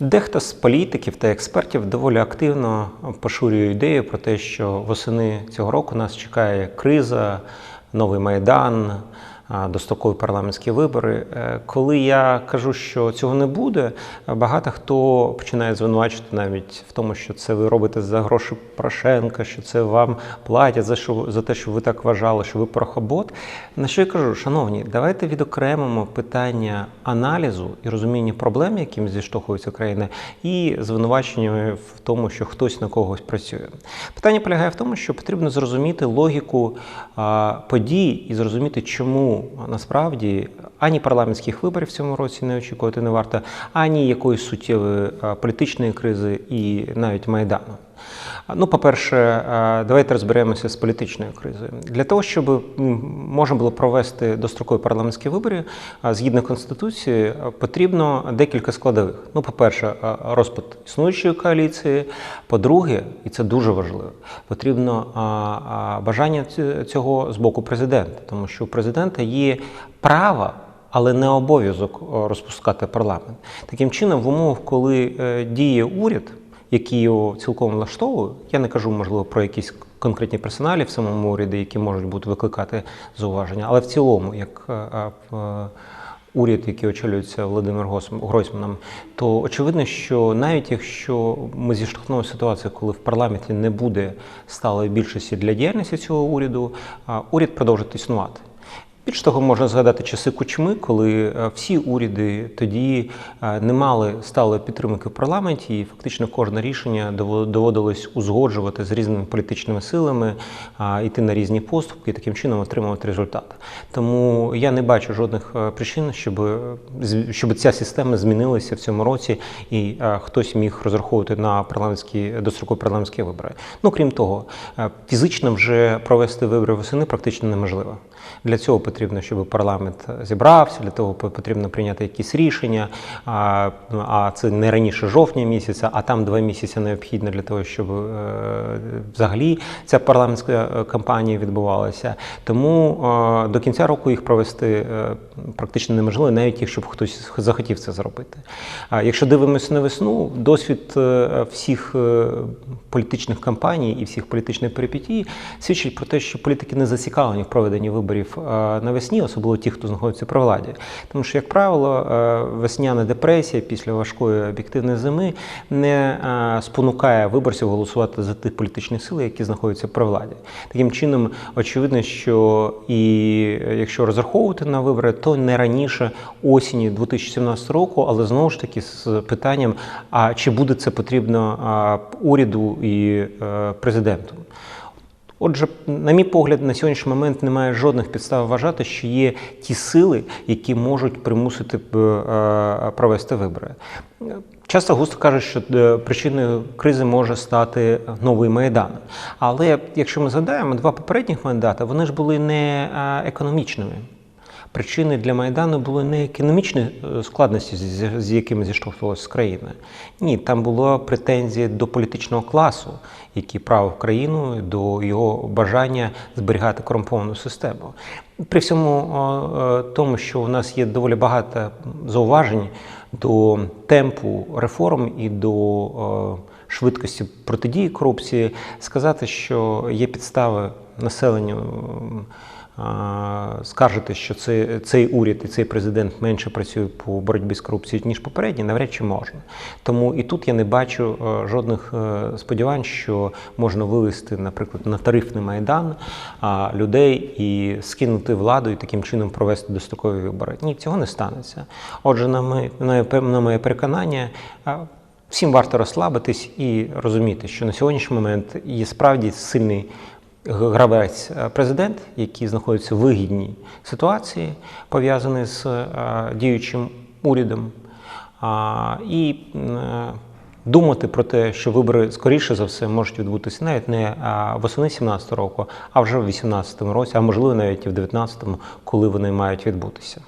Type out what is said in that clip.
Дехто з політиків та експертів доволі активно поширює ідею про те, що восени цього року нас чекає криза, новий майдан, дострокові парламентські вибори. Е, Коли я кажу, що цього не буде, багато хто починає звинувачувати навіть в тому, що це ви робите за гроші Порошенка, що це вам платять за що за те, що ви так вважали, що ви порохобот. На що я кажу, шановні, давайте відокремимо питання аналізу і розуміння проблем, яким зіштовхується країна, і звинуваченнями в тому, що хтось на когось працює. Питання полягає в тому, що потрібно зрозуміти логіку а, подій і зрозуміти, чому насправді ані парламентських виборів в цьому році не очікувати не варто, ані якоїсь суттєвої політичної кризи і навіть майдану. Ну, по-перше, давайте розберемося з політичною кризою. Для того, щоб можна було провести дострокові парламентські вибори, згідно конституції, потрібно декілька складових. Ну, по-перше, розпад існуючої коаліції. По-друге, і це дуже важливо, потрібно бажання цього з боку президента, тому що у президента є право але не обов'язок розпускати парламент. Таким чином, в умовах, коли е, діє уряд, який його цілком влаштовує, я не кажу, можливо, про якісь конкретні персоналі в самому уряді, які можуть бути викликати зауваження, але в цілому, як е, е, в- уряд, який очолюється Володимир Гройсманом, то очевидно, що навіть якщо ми зіштовхнули ситуацію, коли в парламенті не буде сталої більшості для діяльності цього уряду, уряд продовжить існувати. Більш того, можна згадати часи кучми, коли е, всі уряди тоді е, не мали сталої підтримки в парламенті, і фактично кожне рішення дово- доводилось узгоджувати з різними політичними силами, йти на різні поступки і таким чином отримувати результат. Тому я не бачу жодних е, причин, щоб, щоб ця система змінилася в цьому році, і хтось міг розраховувати на парламентські дострокові парламентські вибори. Ну крім того, фізично вже провести вибори восени практично неможливо. Для цього потрібно, щоб парламент зібрався, для того потрібно прийняти якісь рішення. А, а це не раніше жовтня місяця, а там два місяці необхідно для того, щоб е, взагалі ця парламентська е, кампанія відбувалася. Тому е, до кінця року їх провести практично неможливо, навіть якщо б хтось захотів це зробити. Якщо дивимося на весну, досвід всіх політичних кампаній і всіх політичних перипетій свідчить про те, що політики не зацікавлені в проведенні виборів е, навесні, особливо ті, хто знаходиться при владі. Тому що, як правило, е, весняна депресія після важкої об'єктивної зими не е, спонукає виборців голосувати за тих політичних сил, які знаходяться при владі. Таким чином, очевидно, що і якщо розраховувати на вибори, то не раніше осені 2017 року, але знову ж таки з питанням: а чи буде це потрібно уряду і президенту? Отже, на мій погляд, на сьогоднішній момент немає жодних підстав вважати, що є ті сили, які можуть примусити е, е, провести вибори. Часто густо кажуть, що е, причиною кризи може стати новий майдан. Але якщо ми згадаємо, два попередніх мандати вони ж були не економічними. Причини для Майдану були не економічні е, складності, з- якими зіштовхувалася країна. Ні, там була претензія до політичного класу, який правив країну, до його бажання зберігати корумповану систему. При всьому е, е, тому, що у нас є доволі багато зауважень до темпу реформ і до швидкості протидії корупції, сказати, що є підстави населенню. скаржити, що це, цей уряд і цей президент менше працює по боротьбі з корупцією, ніж попередній, навряд чи можна. Тому і тут я не бачу е, жодних е, сподівань, що можна вивести, наприклад, на тарифний майдан людей і скинути владу і таким чином провести дострокові вибори. Ні, цього не станеться. Отже, на моє- на моє переконання. Всім варто розслабитись і розуміти, що на сьогоднішній момент є справді сильний гравець е, президент, який знаходиться в вигідній ситуації, пов'язаний з е, діючим урядом. І е, думати про те, що вибори скоріше за все можуть відбутися навіть не восени 17 року, а вже в 18 році, а можливо навіть і в 19-му, коли вони мають відбутися.